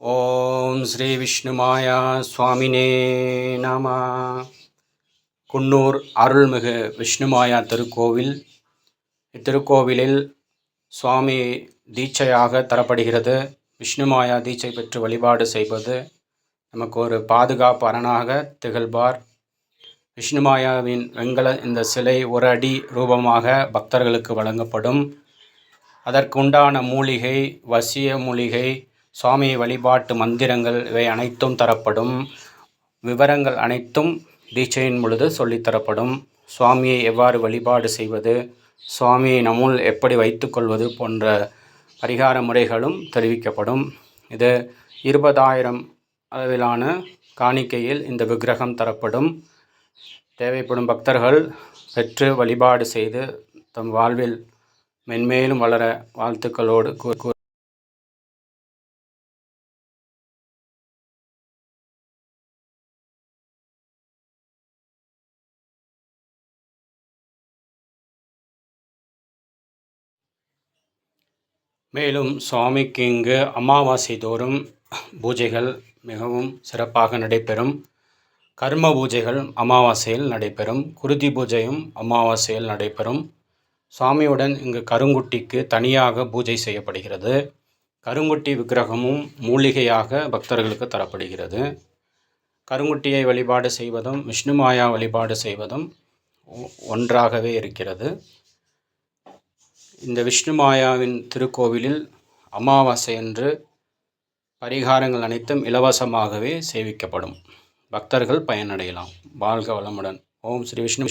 ஓம் ஸ்ரீ விஷ்ணுமாயா சுவாமினே நம. குன்னூர் அருள்மிகு விஷ்ணுமாயா திருக்கோவில். இத்திருக்கோவிலில் சுவாமி தீட்சையாக தரப்படுகிறது. விஷ்ணுமாயா தீட்சை பெற்று வழிபாடு செய்வது நமக்கு ஒரு பாதுகாப்பு அரணாக திகழ்வார். விஷ்ணுமாயாவின் வெங்கல இந்த சிலை ஒரு அடி ரூபமாக பக்தர்களுக்கு வழங்கப்படும். அதற்குண்டான மூலிகை வசிய மூலிகை சுவாமி வழிபாட்டு மந்திரங்கள் இவை அனைத்தும் தரப்படும். விவரங்கள் அனைத்தும் தீட்சையின் பொழுது சொல்லித்தரப்படும் சுவாமியை எவ்வாறு வழிபாடு செய்வது சுவாமியை நம்முள் எப்படி வைத்துக்கொள்வது போன்ற பரிகார முறைகளும் தெரிவிக்கப்படும். இது இருபதாயிரம் அளவிலான காணிக்கையில் இந்த விக்கிரகம் தரப்படும். தேவைப்படும் பக்தர்கள் பெற்று வழிபாடு செய்து தம் வாழ்வில் மென்மேலும் வளர வாழ்த்துக்களோடு கூ மேலும் சுவாமிக்கு இங்கு அமாவாசை தோறும் பூஜைகள் மிகவும் சிறப்பாக நடைபெறும். கர்ம பூஜைகள் அமாவாசையில் நடைபெறும். குருதி பூஜையும் அமாவாசையில் நடைபெறும். சுவாமியுடன் இங்கு கருங்குட்டிக்கு தனியாக பூஜை செய்யப்படுகிறது. கருங்குட்டி விக்கிரகமும் மூலிகையாக பக்தர்களுக்கு தரப்படுகிறது. கருங்குட்டியை வழிபாடு செய்வதும் விஷ்ணுமாயா வழிபாடு செய்வதும் ஒன்றாகவே இருக்கிறது. இந்த விஷ்ணு மாயாவின் திருக்கோவிலில் அமாவாசை என்று பரிகாரங்கள் அனைத்தும் இலவசமாகவே சேவிக்கப்படும். பக்தர்கள் பயனடையலாம். வாழ்க வளமுடன். ஓம் ஸ்ரீ விஷ்ணு